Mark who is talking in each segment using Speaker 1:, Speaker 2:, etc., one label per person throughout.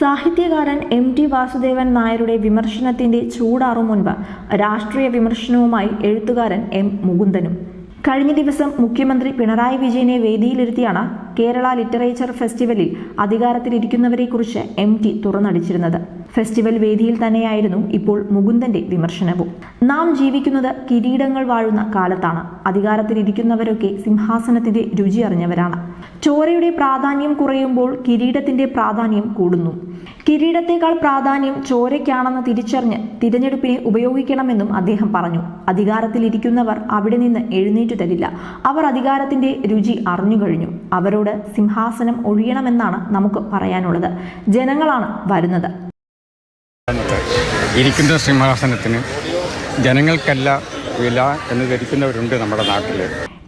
Speaker 1: സാഹിത്യകാരൻ M T Vasudevan നായരുടെ വിമർശനത്തിന്റെ ചൂടാറും മുൻപ് രാഷ്ട്രീയ വിമർശനവുമായി എഴുത്തുകാരൻ എം മുകുന്ദനും. കഴിഞ്ഞ ദിവസം മുഖ്യമന്ത്രി പിണറായി വിജയനെ വേദിയിലിരുത്തിയാണ് കേരള ലിറ്ററേച്ചർ ഫെസ്റ്റിവലിൽ അധികാരത്തിലിരിക്കുന്നവരെക്കുറിച്ച് എം ടി തുറന്നടിച്ചിരുന്നത്. ഫെസ്റ്റിവൽ വേദിയിൽ തന്നെയായിരുന്നു ഇപ്പോൾ മുകുന്ദന്റെ വിമർശനവും. നാം ജീവിക്കുന്നത് കിരീടങ്ങൾ വാഴുന്ന കാലത്താണ്. അധികാരത്തിലിരിക്കുന്നവരൊക്കെ സിംഹാസനത്തിന്റെ രുചി അറിഞ്ഞവരാണ്. ചോരയുടെ പ്രാധാന്യം കുറയുമ്പോൾ കിരീടത്തിന്റെ പ്രാധാന്യം കൂടുന്നു. കിരീടത്തേക്കാൾ പ്രാധാന്യം ചോരയ്ക്കാണെന്ന് തിരിച്ചറിഞ്ഞ് തിരഞ്ഞെടുപ്പിനെ ഉപയോഗിക്കണമെന്നും അദ്ദേഹം പറഞ്ഞു. അധികാരത്തിലിരിക്കുന്നവർ അവിടെ നിന്ന് എഴുന്നേറ്റു തരില്ല. അവർ അധികാരത്തിന്റെ രുചി അറിഞ്ഞു കഴിഞ്ഞു. അവരോട് സിംഹാസനം ഒഴിയണമെന്നാണ് നമുക്ക് പറയാനുള്ളത്. ജനങ്ങളാണ് വരുന്നത്.
Speaker 2: ഇരിക്കുന്ന സിംഹാസനത്തിന് ജനങ്ങൾക്കല്ല വില എന്ന് ധരിക്കുന്നവരുണ്ട് നമ്മുടെ നാട്ടിൽ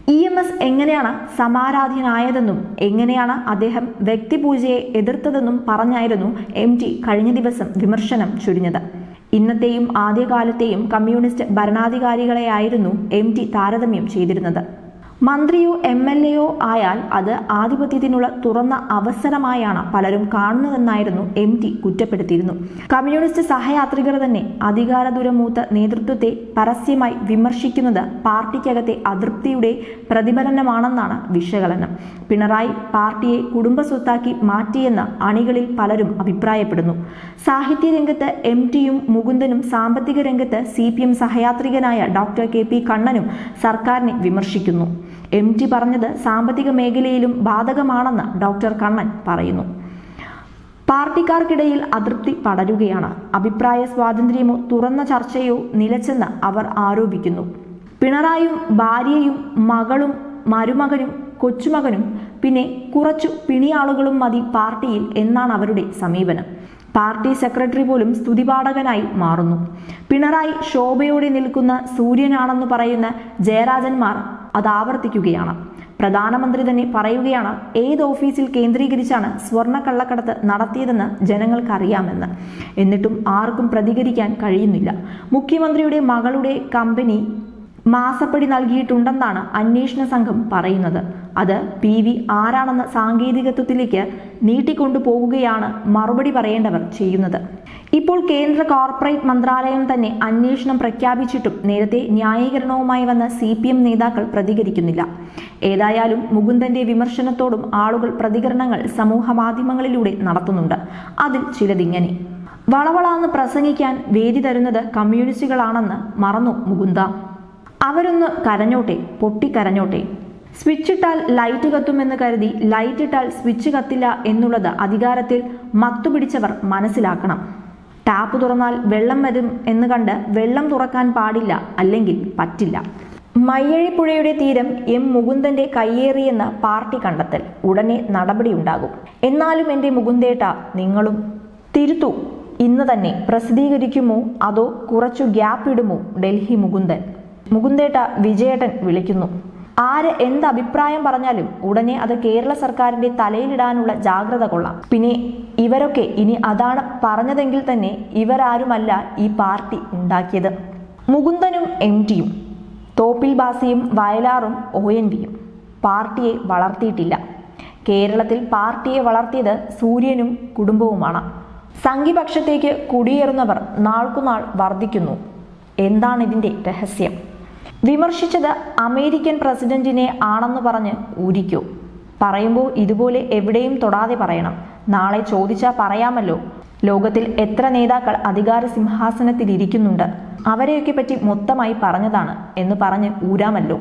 Speaker 1: ഇ എം എസ് എങ്ങനെയാണ് സമാരാധ്യനായതെന്നും എങ്ങനെയാണ് അദ്ദേഹം വ്യക്തിപൂജയെ എതിർത്തതെന്നും പറഞ്ഞായിരുന്നു എം ടി കഴിഞ്ഞ ദിവസം വിമർശനം ചുരിഞ്ഞത്. ഇന്നത്തെയും ആദ്യകാലത്തെയും കമ്മ്യൂണിസ്റ്റ് ഭരണാധികാരികളെയായിരുന്നു എം ടി താരതമ്യം ചെയ്തിരുന്നത്. മന്ത്രിയോ എം എൽ എയോ ആയാൽ അത് ആധിപത്യത്തിനുള്ള തുറന്ന അവസരമായാണ് പലരും കാണുന്നതെന്നായിരുന്നു എം ടി കുറ്റപ്പെടുത്തിയിരുന്നു. കമ്മ്യൂണിസ്റ്റ് സഹയാത്രികർ തന്നെ അധികാര ദുരമൂത്ത നേതൃത്വത്തെ പരസ്യമായി വിമർശിക്കുന്നത് പാർട്ടിക്കകത്തെ അതൃപ്തിയുടെ പ്രതിഫലനമാണെന്നാണ് വിശകലനം. പിണറായി പാർട്ടിയെ കുടുംബസ്വത്താക്കി മാറ്റിയെന്ന് അണികളിൽ പലരും അഭിപ്രായപ്പെടുന്നു. സാഹിത്യരംഗത്ത് എം ടിയും മുകുന്ദനും സാമ്പത്തിക രംഗത്ത് സി പി എം സഹയാത്രികനായ ഡോക്ടർ കെ പി കണ്ണനും സർക്കാരിനെ വിമർശിക്കുന്നു. എം ടി പറഞ്ഞത് സാമ്പത്തിക മേഖലയിലും ബാധകമാണെന്ന് ഡോക്ടർ കണ്ണൻ പറയുന്നു. പാർട്ടിക്കാർക്കിടയിൽ അതൃപ്തി പടരുകയാണ്. അഭിപ്രായ സ്വാതന്ത്ര്യമോ തുറന്ന ചർച്ചയോ നിലച്ചെന്ന് അവർ ആരോപിക്കുന്നു. പിണറായും ഭാര്യയും മകളും മരുമകനും കൊച്ചുമകനും പിന്നെ കുറച്ചു പിണിയാളുകളും മതി പാർട്ടിയിൽ എന്നാണ് അവരുടെ സമീപനം. പാർട്ടി സെക്രട്ടറി പോലും സ്തുതിപാഠകനായി മാറുന്നു. പിണറായി ശോഭയോടെ നിൽക്കുന്ന സൂര്യനാണെന്ന് പറയുന്ന ജയരാജന്മാർ അത് ആവർത്തിക്കുകയാണ്. പ്രധാനമന്ത്രി തന്നെ പറയുകയാണ് ഏത് ഓഫീസിൽ കേന്ദ്രീകരിച്ചാണ് സ്വർണ കള്ളക്കടത്ത് നടത്തിയതെന്ന് ജനങ്ങൾക്കറിയാമെന്ന്. എന്നിട്ടും ആർക്കും പ്രതികരിക്കാൻ കഴിയുന്നില്ല. മുഖ്യമന്ത്രിയുടെ മകളുടെ കമ്പനി മാസപ്പടി നൽകിയിട്ടുണ്ടെന്നാണ് അന്വേഷണ സംഘം പറയുന്നത്. അത് പി വി ആരാണെന്ന സാങ്കേതികത്വത്തിലേക്ക് നീട്ടിക്കൊണ്ടു പോകുകയാണ് മറുപടി പറയേണ്ടവർ ചെയ്യുന്നത്. ഇപ്പോൾ കേന്ദ്ര കോർപ്പറേറ്റ് മന്ത്രാലയം തന്നെ അന്വേഷണം പ്രഖ്യാപിച്ചിട്ടും നേരത്തെ ന്യായീകരണവുമായി വന്ന സി പി എം നേതാക്കൾ പ്രതികരിക്കുന്നില്ല. ഏതായാലും മുകുന്ദന്റെ വിമർശനത്തോടും ആളുകൾ പ്രതികരണങ്ങൾ സമൂഹ മാധ്യമങ്ങളിലൂടെ നടത്തുന്നുണ്ട്. അതിൽ ചിലതിങ്ങനെ. വളവളാന്ന് പ്രസംഗിക്കാൻ വേദി തരുന്നത് കമ്മ്യൂണിസ്റ്റുകളാണെന്ന് മറന്നു മുകുന്ദ. അവരൊന്ന് കരഞ്ഞോട്ടെ പൊട്ടിക്കരഞ്ഞോട്ടെ. സ്വിച്ച് ഇട്ടാൽ ലൈറ്റ് കത്തുമെന്ന് കരുതി ലൈറ്റ് ഇട്ടാൽ സ്വിച്ച് കത്തില്ല എന്നുള്ളത് അധികാരത്തിൽ മത്തുപിടിച്ചവർ മനസ്സിലാക്കണം. ടാപ്പ് തുറന്നാൽ വെള്ളം വരും എന്ന് കണ്ട് വെള്ളം തുറക്കാൻ പാടില്ല അല്ലെങ്കിൽ പറ്റില്ല. മയ്യഴിപ്പുഴയുടെ തീരം എം മുകുന്ദന്റെ കയ്യേറിയെന്ന് പാർട്ടി കണ്ടെത്തൽ ഉടനെ നടപടിയുണ്ടാകും. എന്നാലും എന്റെ മുകുന്ദേട്ട നിങ്ങളും തിരുത്തു. ഇന്ന് തന്നെ പ്രസിദ്ധീകരിക്കുമോ അതോ കുറച്ചു ഗ്യാപ്പ് ഇടുമോ ഡൽഹി മുകുന്ദൻ? മുകുന്ദേട്ട വിജയേട്ടൻ വിളിക്കുന്നു. ആര് എന്ത് അഭിപ്രായം പറഞ്ഞാലും ഉടനെ അത് കേരള സർക്കാരിന്റെ തലയിലിടാനുള്ള ജാഗ്രത കൊള്ളാം. പിന്നെ ഇവരൊക്കെ ഇനി അതാണ് പറഞ്ഞതെങ്കിൽ തന്നെ ഇവരാരുമല്ല ഈ പാർട്ടി ഉണ്ടാക്കിയത്. മുകുന്ദനും എം ടിയും തോപ്പിൽ ബാസിയും വയലാറും ഒ എൻ വിയും പാർട്ടിയെ വളർത്തിയിട്ടില്ല. കേരളത്തിൽ പാർട്ടിയെ വളർത്തിയത് സൂര്യനും കുടുംബവുമാണ്. സംഘിപക്ഷത്തേക്ക് കുടിയേറുന്നവർ നാൾക്കുനാൾ വർദ്ധിക്കുന്നു. എന്താണ് ഇതിന്റെ രഹസ്യം? വിമർശിച്ചത് അമേരിക്കൻ പ്രസിഡന്റിനെ ആണെന്ന് പറഞ്ഞ് ഊരിക്കോ. പറയുമ്പോൾ ഇതുപോലെ എവിടെയും തൊടാതെ പറയണം. നാളെ ചോദിച്ചാൽ പറയാമല്ലോ. ലോകത്തിൽ എത്ര നേതാക്കൾ അധികാര സിംഹാസനത്തിൽ ഇരിക്കുന്നുണ്ട് അവരെയൊക്കെ പറ്റി മൊത്തമായി പറഞ്ഞതാണ് എന്ന് പറഞ്ഞ് ഊരാമല്ലോ.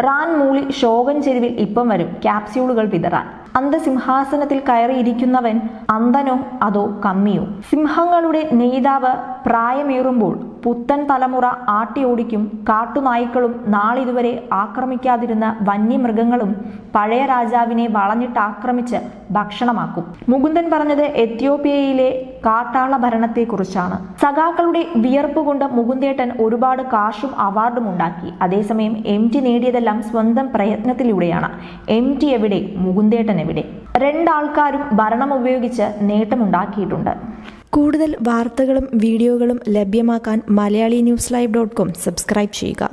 Speaker 1: റാൻ മൂളി ശോകൻ ചെരുവിൽ ഇപ്പം വരും. ക്യാപ്സ്യൂളുകൾ വിതറാൻ അന്തസിംഹാസനത്തിൽ കയറിയിരിക്കുന്നവൻ അന്തനോ അതോ കമ്മിയോ? സിംഹങ്ങളുടെ നേതാവ് പ്രായമേറുമ്പോൾ പുത്തൻ തലമുറ ആട്ടിയോടിക്കും കാട്ടുനായ്ക്കളും നാളിതുവരെ ആക്രമിക്കാതിരുന്ന വന്യമൃഗങ്ങളും പഴയ രാജാവിനെ വളഞ്ഞിട്ട് ആക്രമിച്ച് ഭക്ഷണമാക്കും. മുകുന്ദൻ പറഞ്ഞത് എത്യോപ്യയിലെ കാട്ടാള ഭരണത്തെക്കുറിച്ചാണ് സഖാക്കളുടെ വിയർപ്പ് കൊണ്ട് മുകുന്ദേട്ടൻ ഒരുപാട് കാശും അവാർഡും ഉണ്ടാക്കി. അതേസമയം എം ടി നേടിയതെല്ലാം സ്വന്തം പ്രയത്നത്തിലൂടെയാണ്. എം ടി എവിടെ? മുകുന്ദേട്ടൻ എവിടെ? രണ്ടാൾക്കാരും ഭരണം ഉപയോഗിച്ച് നേട്ടമുണ്ടാക്കിയിട്ടുണ്ട്. കൂടുതൽ വാർത്തകളും വീഡിയോകളും ലഭ്യമാക്കാൻ Malayali news live dot com subscribe ചെയ്യുക.